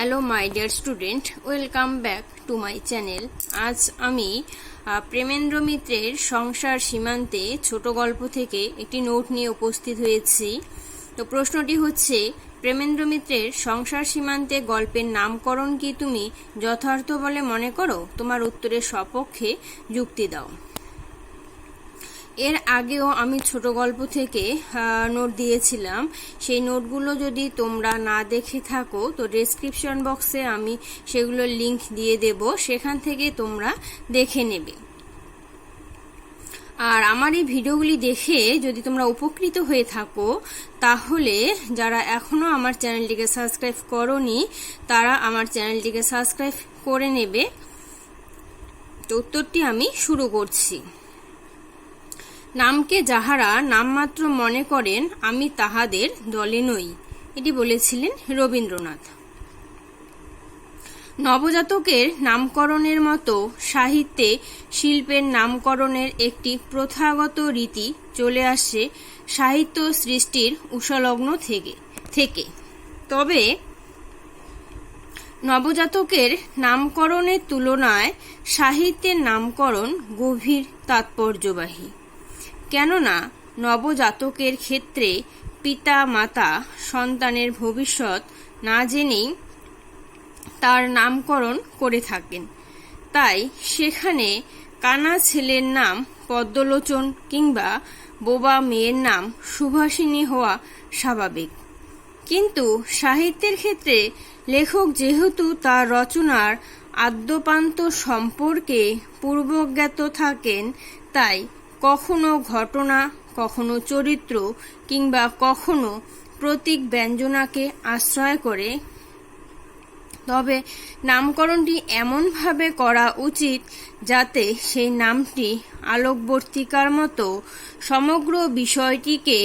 Hello my dear student welcome back to my channel আজ আমি প্রেমেন্দ্র মিত্রের সংসার সীমান্তে ছোট গল্প থেকে একটি নোট নিয়ে উপস্থিত হয়েছি। তো প্রশ্নটি হচ্ছে, প্রেমেন্দ্র মিত্রের সংসার সীমান্তে গল্পের নামকরণ কি তুমি যথার্থ বলে মনে করো? তোমার উত্তরের সপক্ষে যুক্তি দাও। এর আগেও আমি ছোট গল্প থেকে নোট দিয়েছিলাম। সেই নোটগুলো যদি তোমরা না দেখে থাকো, তো ডেসক্রিপশন বক্সে আমি সেগুলোর লিংক দিয়ে দেব। সেখান থেকে তোমরা দেখে নেবে। আর আমার এই ভিডিওগুলি দেখে যদি তোমরা উপকৃত হয়ে থাকো, তাহলে যারা এখনও আমার চ্যানেলটিকে সাবস্ক্রাইব করনি, তারা আমার চ্যানেলটিকে সাবস্ক্রাইব করে নেবে। তো উত্তরটি আমি শুরু করছি। নামকে যাহারা নামমাত্র মনে করেন, আমি তাহাদের দলে নই। এটি বলেছিলেন রবীন্দ্রনাথ। নবজাতকের নামকরণের মতো সাহিত্যে শিল্পের নামকরণের একটি প্রথাগত রীতি চলে আসে সাহিত্য সৃষ্টির উষলগ্ন থেকে থেকে। তবে নবজাতকের নামকরণের তুলনায় সাহিত্যের নামকরণ গভীর তাৎপর্যবাহী। কেননা নবজাতকের ক্ষেত্রে পিতা মাতা সন্তানের ভবিষ্যৎ না জেনেই তার নামকরণ করে থাকেন। তাই সেখানে কানা ছেলের নাম পদ্মলোচন কিংবা বোবা মেয়ের নাম সুভাষিনী হওয়া স্বাভাবিক। কিন্তু সাহিত্যের ক্ষেত্রে লেখক যেহেতু তার রচনার আদ্যপান্ত সম্পর্কে পূর্বজ্ঞাত থাকেন, তাই কখনো ঘটনা, কখনো চরিত্র কিংবা কখনো প্রতীক ব্যঞ্জনাকে আশ্রয় করে। তবে নামকরণটি এমনভাবে করা উচিত যাতে সেই নামটি আলোকবর্তিকার মতো সমগ্র বিষয়টিকে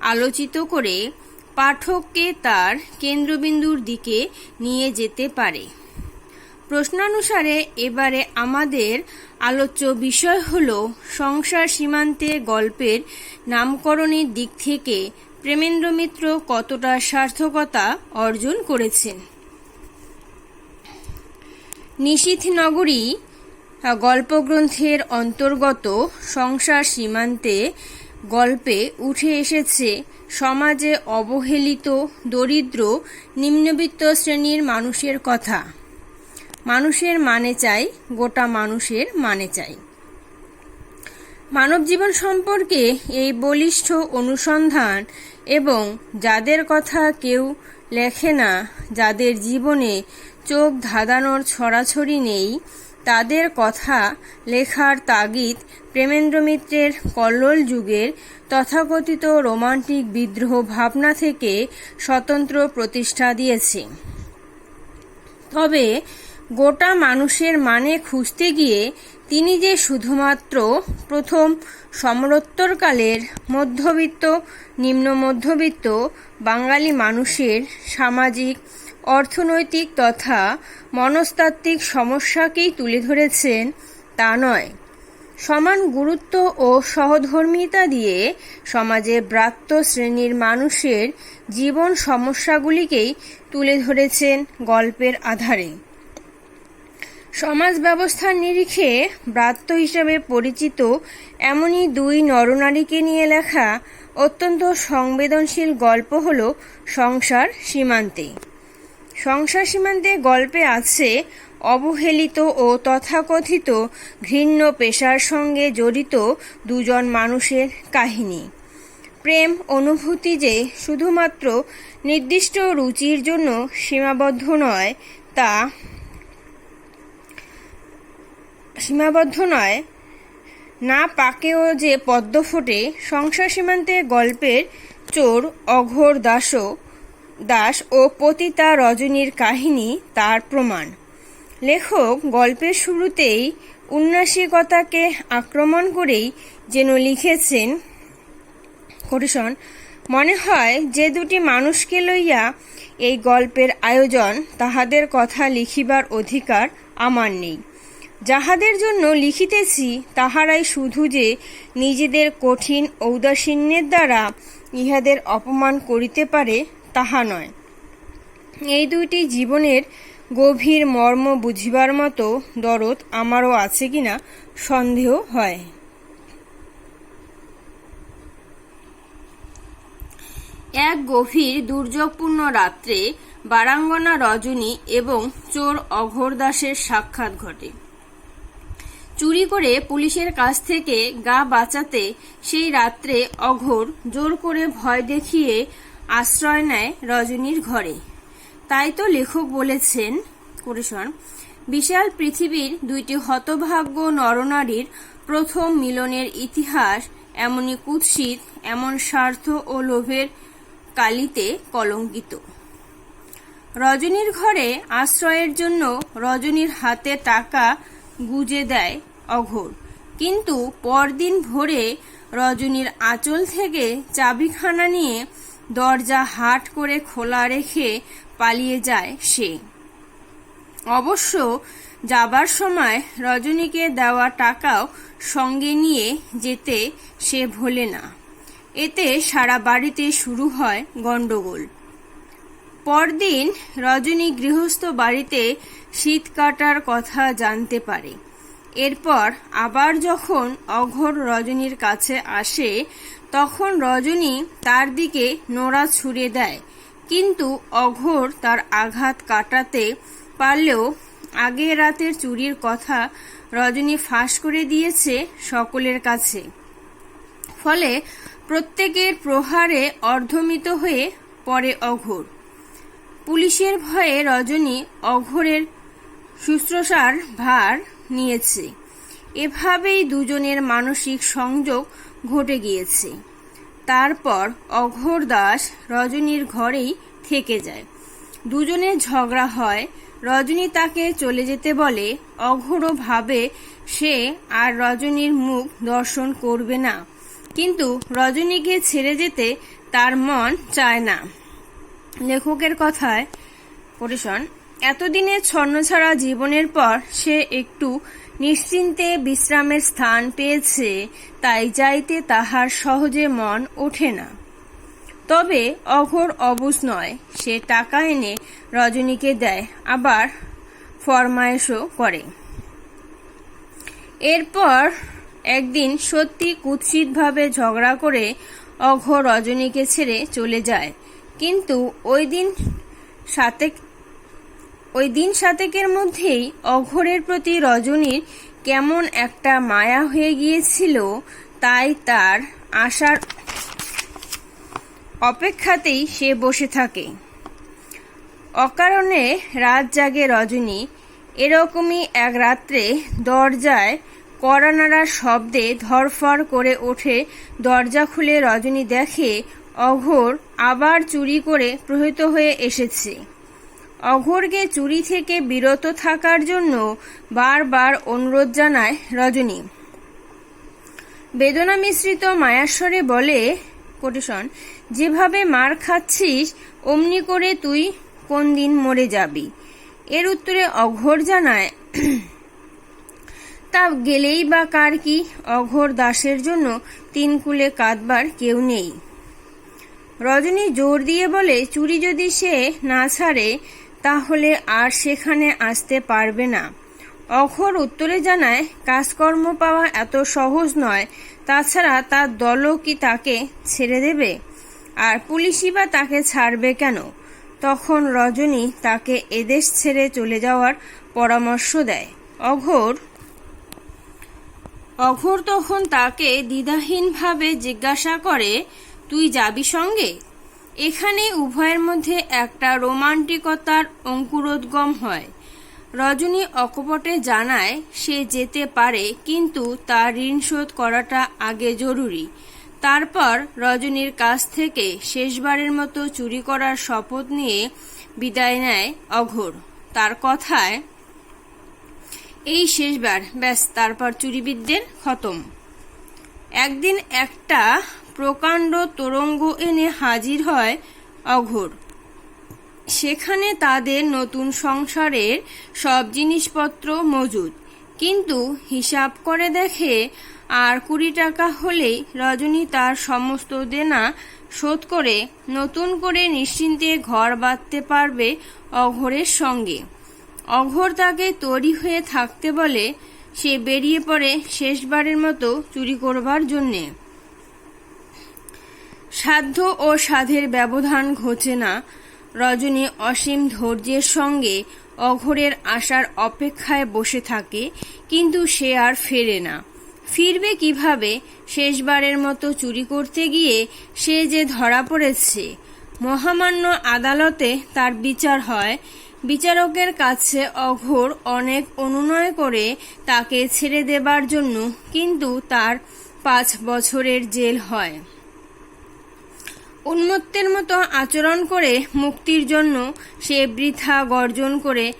আলোচিত করে পাঠককে তার কেন্দ্রবিন্দুর দিকে নিয়ে যেতে পারে। প্রশ্নানুসারে এবারে আমাদের আলোচ্য বিষয় হল সংসার সীমান্তে গল্পের নামকরণের দিক থেকে প্রেমেন্দ্র মিত্র কতটা সার্থকতা অর্জন করেছেন। নিশীথ নগরী গল্পগ্রন্থের অন্তর্গত সংসার সীমান্তে গল্পে উঠে এসেছে, সমাজে অবহেলিত, দরিদ্র, নিম্নবিত্ত শ্রেণির মানুষের কথা। মানুষের মানে চাই, গোটা মানুষের মানে চাই। মানব জীবন সম্পর্কে এই বলিষ্ঠ অনুসন্ধান এবং যাদের কথা কেউ লেখে না, যাদের জীবনে চোখ ধাঁধানোর ছড়াছড়ি নেই, তাদের কথা লেখার তাগিদ প্রেমেন্দ্র মিত্রের কল্লোল যুগের তথাকথিত রোমান্টিক বিদ্রোহ ভাবনা থেকে স্বতন্ত্র প্রতিষ্ঠা দিয়েছে। তবে গোটা মানুষের মানে খুঁজতে গিয়ে তিনি যে শুধুমাত্র প্রথম সমরোত্তরকালের মধ্যবিত্ত, নিম্ন মধ্যবিত্ত বাঙালি মানুষের সামাজিক, অর্থনৈতিক তথা মনস্তাত্ত্বিক সমস্যাকেই তুলে ধরেছেন তা নয়। সমান গুরুত্ব ও সহধর্মিতা দিয়ে সমাজে ব্রাত্য শ্রেণির মানুষের জীবন সমস্যাগুলিকেই তুলে ধরেছেন গল্পের আধারে। সমাজ ব্যবস্থার নিরিখে ব্রাত্য হিসাবে পরিচিত এমনই দুই নরনারীকে নিয়ে লেখা অত্যন্ত সংবেদনশীল গল্প হল সংসার সীমান্তে। সংসার সীমান্তে গল্পে আছে অবহেলিত ও তথাকথিত ঘৃণ্য পেশার সঙ্গে জড়িত দুজন মানুষের কাহিনী। প্রেম অনুভূতি যে শুধুমাত্র নির্দিষ্ট রুচির জন্য সীমাবদ্ধ নয়, তা সীমাবদ্ধ নয়। না পাকেও যে পদ্ম ফোটে সংসার সীমান্তে গল্পের চোর অঘোর দাসও, দাস ও পতিতা রজনীর কাহিনী তার প্রমাণ। লেখক গল্পের শুরুতেই উন্নাসিকতাকে আক্রমণ করেই যেন লিখেছেন করিশন মনে হয় যে দুটি মানুষকে লইয়া এই গল্পের আয়োজন তাহাদের কথা লিখিবার অধিকার আমার নেই। যাহাদের জন্য লিখিতেছি, তাহারাই শুধু যে নিজেদের কঠিন ঔদাসীন্যের দ্বারা ইহাদের অপমান করিতে পারে, তাহা নয়। এই দুইটি জীবনের গভীর মর্ম বুঝিবার মতো দরদ আমারও আছে কিনা সন্দেহ হয়। এক গভীর দুর্যোগপূর্ণ রাত্রে বারাঙ্গনা রজনী এবং চোর অঘোর দাসের সাক্ষাৎ ঘটে। চুরি করে পুলিশের কাছ থেকে গা বাঁচাতে সেই রাত্রে অঘোর জোর করে ভয় দেখিয়ে আশ্রয় নেয় রজনীর ঘরে। তাই তো লেখক বলেছেন করেশন বিশাল পৃথিবীর দুইটি হতভাগ্য নরনারীর প্রথম মিলনের ইতিহাস এমনই কুৎসিত, এমন স্বার্থ ও লোভের কালিতে কলঙ্কিত। রজনীর ঘরে আশ্রয়ের জন্য রজনীর হাতে টাকা গুজে দেয় অঘোর। কিন্তু পরদিন ভোরে রজনীর আঁচল থেকে চাবিখানা নিয়ে দরজা হাট করে খোলা রেখে পালিয়ে যায় সে। অবশ্য যাবার সময় রজনীকে দেওয়া টাকাও সঙ্গে নিয়ে যেতে সে ভোলে না। এতে সারা বাড়িতে শুরু হয় গণ্ডগোল। পরদিন রজনী গৃহস্থ বাড়িতে শীত কাটার কথা জানতে পারে। এরপর আবার যখন অঘোর রজনীর কাছে আসে, তখন রজনী তার দিকে নোড়া ছুঁড়ে দেয়। কিন্তু অঘোর তার আঘাত কাটাতে পারলেও আগে রাতের চুরির কথা রজনী ফাঁস করে দিয়েছে সকলের কাছে। ফলে প্রত্যেকের প্রহারে অর্ধমিত হয়ে পড়ে অঘোর। পুলিশের ভয়ে রজনী অঘোরের শুশ্রূষার ভার নিয়েছে। এভাবেই দুজনের মানসিক সংযোগ ঘটে গিয়েছে। তারপর অঘোর দাস রজনীর ঘরেই থেকে যায়। দুজনের ঝগড়া হয়। রজনী তাকে চলে যেতে বলে। অঘোরও ভাবে সে আর রজনীর মুখ দর্শন করবে না। কিন্তু রজনীকে ছেড়ে যেতে তার মন চায় না। লেখকের কথায় পরিশন এতদিনের ছন্নছাড়া জীবনের পর সে একটু নিশ্চিন্তে বিশ্রামের স্থান পেয়েছে, তাই যাইতে তাহার সহজে মন ওঠে না। তবে অঘোর অবুজ নয়, সে টাকা এনে রজনীকে দেয়, আবার ফরমায়েশও করে। এরপর একদিন সত্যি কুৎসিতভাবে ঝগড়া করে অঘোর রজনীকে ছেড়ে চলে যায়। কিন্তু ওই দিন সাতেক ওই দিন সাতেকের মধ্যেই অঘোরের প্রতি রজনীর কেমন একটা মায়া হয়ে গিয়েছিল, তাই তার আসার অপেক্ষাতেই সে বসে থাকে। অকারণে রাত জাগে রজনী এরকমই এক রাত্রে দরজায় কড়া নাড়ার শব্দে ধরফর করে ওঠে। দরজা খুলে রজনী দেখে অঘোর আবার চুরি করে প্রহিত হয়ে এসেছে। অঘোরকে চুরি থেকে বিরত থাকার জন্য বারবার অনুরোধ জানায় রজনী। বেদনা মিশ্রিত মায়াস্বরে বলে, কোটেশন, যেভাবে মার খাচ্ছিস, অমনি করে তুই কোন দিন মরে যাবি? এর উত্তরে অঘোর জানায়, তা গেলেই বা কার কি? অঘোর দাসের জন্য তিন কুলে কাঁদবার কেউ নেই। রজনী জোর দিয়ে বলে, চুরি যদি সে না ছাড়ে তাহলে আর সেখানে আসতে পারবে না। অঘোর উত্তরে জানায়, কাজকর্ম পাওয়া এত সহজ নয়, তাছাড়া তার দলও কি তাকে ছেড়ে দেবে? আর পুলিশই বা তাকে ছাড়বে কেন? তখন রজনী তাকে এদেশ ছেড়ে চলে যাওয়ার পরামর্শ দেয়। অঘোর অঘোর তখন তাকে দ্বিধাহীনভাবে জিজ্ঞাসা করে, তুই যাবি সঙ্গে? এখানে উভয়ের মধ্যে একটা রোমান্টিকতার অঙ্কুরোদ্গম হয়। রজনী অকপটে জানায়, সে যেতে পারে, কিন্তু তার ঋণ শোধ করাটা আগে জরুরি। তারপর রজনীর কাছ থেকে শেষবারের মতো চুরি করার শপথ নিয়ে বিদায় নেয় অঘোর। তার কথায়, এই শেষবার, ব্যাস, তারপর চুরিবিদদের খতম। একদিন একটা প্রকাণ্ড তোরঙ্গ এনে হাজির হয় অঘোর। সেখানে তাদের নতুন সংসারের সব জিনিসপত্র মজুদ। কিন্তু হিসাব করে দেখে আর কুড়ি টাকা হলেই রজনী তার সমস্ত দেনা শোধ করে নতুন করে নিশ্চিন্তে ঘর বাঁধতে পারবে অঘোরের সঙ্গে। অঘোর তাকে তৈরি হয়ে থাকতে বলে সে বেরিয়ে পড়ে শেষবারের মতো চুরি করবার জন্যে। সাধ্য ও সাধের ব্যবধান ঘটে না। রজনী অসীম ধৈর্যের সঙ্গে অঘোরের আসার অপেক্ষায় বসে থাকে, কিন্তু সে আর ফেরে না। ফিরবে কীভাবে? শেষবারের মতো চুরি করতে গিয়ে সে যে ধরা পড়েছে। মহামান্য আদালতে তার বিচার হয়। বিচারকের কাছে অঘোর অনেক অনুনয় করে তাকে ছেড়ে দেবার জন্য, কিন্তু তার পাঁচ বছরের জেল হয়। উন্মত্তের মতো আচরণ করে মুক্তির জন্য সে বৃথা গর্জন করে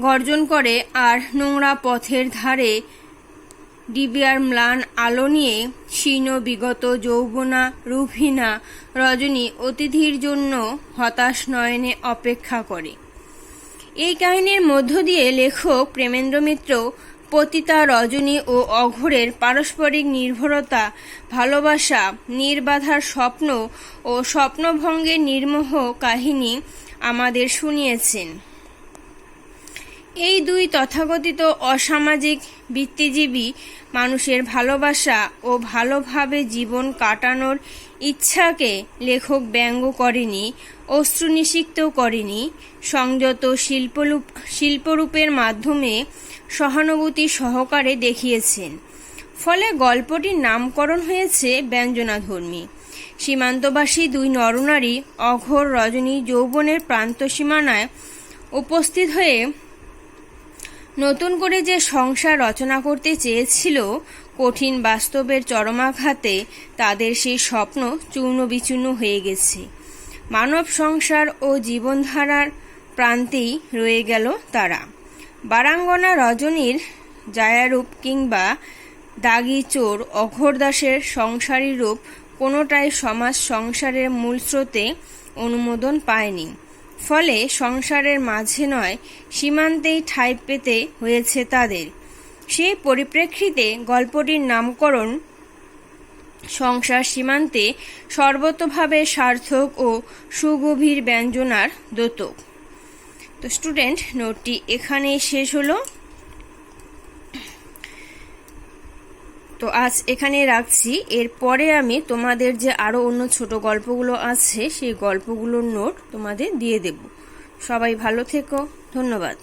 গর্জন করে আর নোংরা পথের ধারে ডিবিয়ার ম্লান আলো নিয়ে শীর্ণ বিগত যৌবনা রুভিনা রজনী অতিথির জন্য হতাশ নয়নে অপেক্ষা করে। এই কাহিনীর মধ্য দিয়ে লেখক প্রেমেন্দ্র মিত্র পতিতা, রজনী ও অঘোরের পারস্পরিক নির্ভরতা, ভালোবাসা, নির্বাধার স্বপ্ন ও স্বপ্নভঙ্গের নির্মোহ কাহিনী আমাদের শুনিয়েছেন। এই দুই তথাকথিত অসামাজিক বৃত্তিজীবী মানুষের ভালোবাসা ও ভালোভাবে জীবন কাটানোর ইচ্ছাকে লেখক ব্যঙ্গ করেনি, অশ্রুনিষিক্ত করেনি, সংযত শিল্পরূপ শিল্পরূপের মাধ্যমে সহানুভূতি সহকারে দেখিয়েছেন। ফলে গল্পটির নামকরণ হয়েছে ব্যঞ্জনাধর্মী। সীমান্তবাসী দুই নরনারী অঘোর রজনী যৌবনের প্রান্ত সীমানায় উপস্থিত হয়ে নতুন করে যে সংসার রচনা করতে চেয়েছিল, কঠিন বাস্তবের চরমাঘাতে তাদের সেই স্বপ্ন চূর্ণ বিচূর্ণ হয়ে গেছে। মানব সংসার ও জীবনধারার প্রান্তেই রয়ে গেল তারা। বারাঙ্গনা রজনীর জায়ারূপ কিংবা দাগি চোর অঘোরদাসের সংসারী রূপ কোনোটাই সমাজ সংসারের মূল স্রোতে অনুমোদন পায়নি। ফলে সংসারের মাঝে নয়, সীমান্তেই ঠাঁই পেতে হয়েছে তাদের। সেই পরিপ্রেক্ষিতে গল্পটির নামকরণ সংসার সীমান্তে সর্বতভাবে সার্থক ও সুগভীর ব্যঞ্জনার দোতক। তো স্টুডেন্ট, নোটটি এখানেই শেষ হলো। তো আজ এখানে রাখছি। এরপরে আমি তোমাদের যে আরও অন্য ছোট গল্পগুলো আছে, সেই গল্পগুলোর নোট তোমাদের দিয়ে দেব। সবাই ভালো থেকো। ধন্যবাদ।